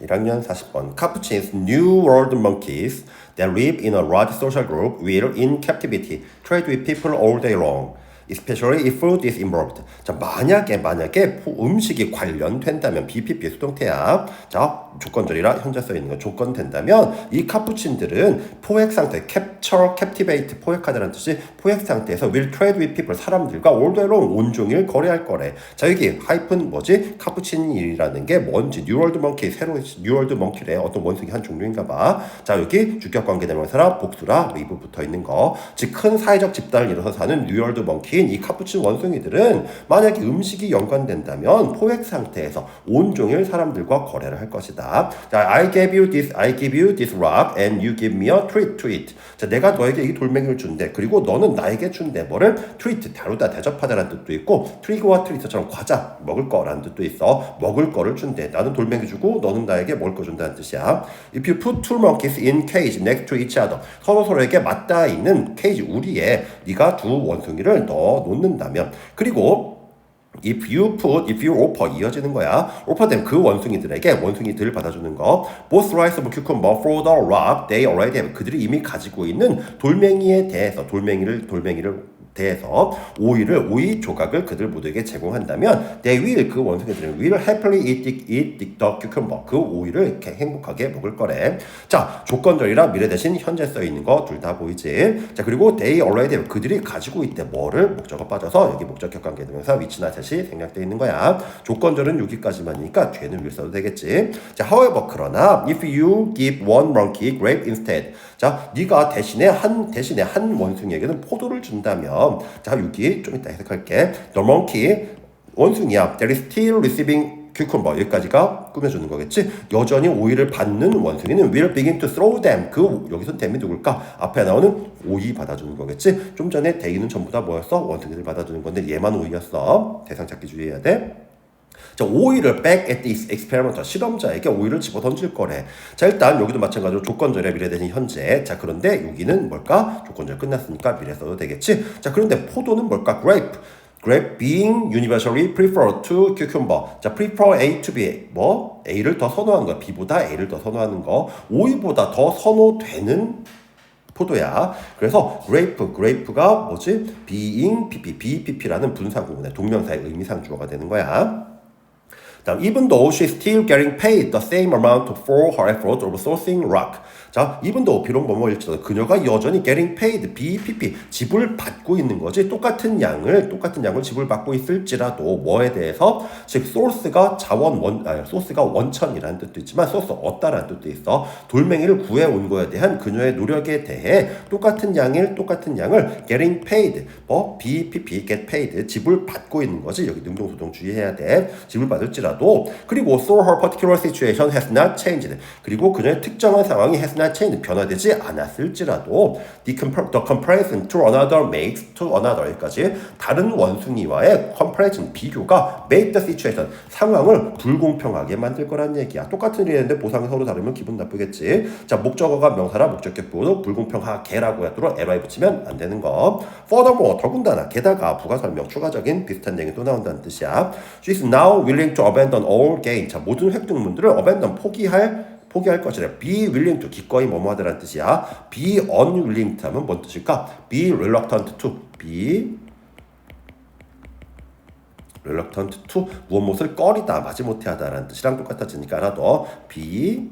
1학년 40번 Capuchins New World monkeys that live in a large social group will in captivity trade with people all day long. Especially if food is involved. 자, 만약에, 만약에 포- 음식이 관련된다면, BPP 수동태야. 자, 조건절이라 현재 써 있는 거 조건 된다면, 이 카푸친들은 포획 상태, capture, captivate, 포획하다는 뜻이 포획 상태에서 will trade with people, 사람들과 all day long, 온종일 거래할 거래. 자, 여기 하이픈 뭐지? 카푸친이라는 게 뭔지, 뉴월드 먼키, 새로 뉴월드 먼키래. 어떤 원숭이 한 종류인가 봐. 자, 여기 주격 관계 대명사라, 복수라, 리브 붙어 있는 거. 즉, 큰 사회적 집단을 이뤄서 사는 뉴월드 먼키 인 이 카푸친 원숭이들은 만약에 음식이 연관된다면 포획 상태에서 온종일 사람들과 거래를 할 것이다. 자, I gave you this, I give you this rock and you give me a treat to eat. 자, 내가 너에게 이 돌멩이를 준대. 그리고 너는 나에게 준대. 뭐를? treat, 다루다, 대접하다라는 뜻도 있고 트리거와 트리터처럼 과자, 먹을 거라는 뜻도 있어. 먹을 거를 준대. 나는 돌멩이 주고 너는 나에게 먹을 거 준다는 뜻이야. If you put two monkeys in cage next to each other. 서로 서로에게 맞닿아 있는 케이지 우리에 네가 두 원숭이를 넣어 놓는다면 그리고 If you put, if you offer 이어지는 거야. offer them 그 원숭이들에게 원숭이들을 받아주는 거. Both rice of cucumber for the rock they already have. 그들이 이미 가지고 있는 돌멩이에 대해서 돌멩이를 돌멩이를 대해서 오이를 오이 조각을 그들 모두에게 제공한다면 they will 그 원숭이들은 will happily eat, the- eat the cucumber 그 오이를 이렇게 행복하게 먹을 거래. 자 조건절이라 미래 대신 현재 써 있는 거 둘 다 보이지. 자 그리고 they already 그들이 가지고 있대 뭐를 목적어 빠져서 여기 목적격 관계 대명사 위치나 제시 생략돼 있는 거야. 조건절은 여기까지만이니까 죄는 will 써도 되겠지. 자 however 그러나 if you give one monkey grape instead 자 네가 대신에 한 대신에 한 원숭이에게는 포도를 준다면 자 여기 좀 이따 해석할게. The monkey 원숭이야. That is still receiving cucumber 여기까지가 꾸며주는 거겠지. 여전히 오이를 받는 원숭이는 will begin to throw them. 그 여기서 them이 누굴까? 앞에 나오는 오이 받아주는 거겠지. 좀 전에 대기는 전부 다 뭐였어? 원숭이들 받아주는 건데 얘만 오이였어. 대상 찾기 주의해야 돼. 자, 오이를 back at the experimenter 실험자에게 오이를 집어 던질 거래. 자, 일단 여기도 마찬가지로 조건절의 미래 대신 현재. 자, 그런데 여기는 뭘까? 조건절 끝났으니까 미래 써도 되겠지. 자, 그런데 포도는 뭘까? grape. grape being universally preferred to cucumber. 자, prefer A to B. 뭐? A를 더 선호하는 거. B보다 A를 더 선호하는 거. 오이보다 더 선호되는 포도야. 그래서 grape, grape가 뭐지? being, pp, bpp라는 분사 구문의 동명사의 의미상 주어가 되는 거야. 다음, even though she's still getting paid the same amount for her effort of sourcing rock. 자, even though 비록 뭐뭐일지라도 그녀가 여전히 getting paid, BPP, 지불 받고 있는 거지. 똑같은 양을, 똑같은 양을 지불 받고 있을지라도 뭐에 대해서, 즉, source가 자원, 원, 아니, source가 원천이라는 뜻도 있지만, source 얻다라는 뜻도 있어. 돌멩이를 구해 온 거에 대한 그녀의 노력에 대해 똑같은 양일, 똑같은 양을 getting paid, 뭐, BPP, get paid, 지불 받고 있는 거지. 여기 능동소동 주의해야 돼. 지불 받을지라도. 그리고 so her particular situation has not changed. 그리고 그녀의 특정한 상황이 has not changed. 변화되지 않았을지라도 the, compar- the comparison to another makes to another 여기까지 다른 원숭이와의 comparison 비교가 make the situation 상황을 불공평하게 만들 거란 얘기야. 똑같은 일인데 보상이 서로 다르면 기분 나쁘겠지. 자 목적어가 명사라 목적격보도 불공평하게라고 하도록 ly 붙이면 안 되는 거. furthermore 더군다나 게다가 부가 설명 추가적인 비슷한 얘기 또 나온다는 뜻이야. She is now willing to abandon all gain. 자 모든 획득문들을 abandon 포기할 포기할 것이라 be willing to 기꺼이 뭐뭐하다라는 뜻이야. be unwilling to 하면 뭔 뜻일까? be reluctant to be reluctant to 무엇 무엇을 꺼리다 마지못해 하다라는 뜻이랑 똑같아지니까 하나 더 be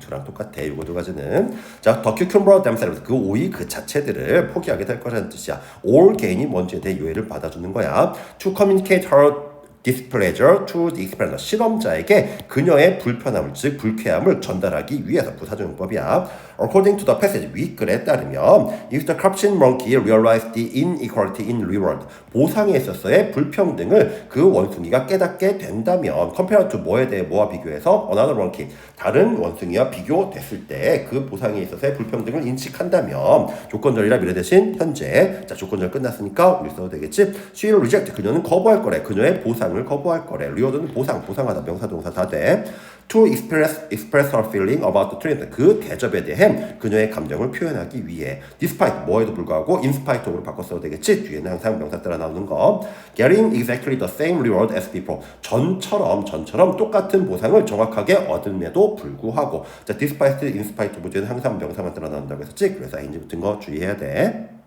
to랑 똑같아. 이거 두 가지는 자, the cucumber themselves 그 오이 그 자체들을 포기하게 될 거라는 뜻이야. all gain이 뭔지에 대해 요해를 받아주는 거야. to communicate her displeasure to the experimenter 실험자에게 그녀의 불편함을 즉 불쾌함을 전달하기 위해서 부사적용법이야. According to the passage 윗글에 따르면 if the capuchin monkey realized the inequality in reward 보상에 있어서의 불평등을 그 원숭이가 깨닫게 된다면 compared to 뭐에 대해 뭐와 비교해서 another monkey 다른 원숭이와 비교됐을 때 그 보상에 있어서의 불평등을 인식한다면 조건절이라 미래 대신 현재 자 조건절 끝났으니까 우리 써도 되겠지? She reject 그녀는 거부할 거래. 그녀의 보상을 보상을 거부할 거래. reward는 보상, 보상하다, 명사, 동사 다 돼. to express, express her feeling about the treatment. 그 대접에 대해 그녀의 감정을 표현하기 위해. despite, 뭐에도 불구하고 in spite of로 바꿔 써도 되겠지? 뒤에는 항상 명사 따라 나오는 거. getting exactly the same reward as before. 전처럼, 전처럼 똑같은 보상을 정확하게 얻음에도 불구하고. 자, despite, in spite 뒤에는 항상 명사만 따라 나온다고 했었지? 그래서 ing 붙은 거 주의해야 돼.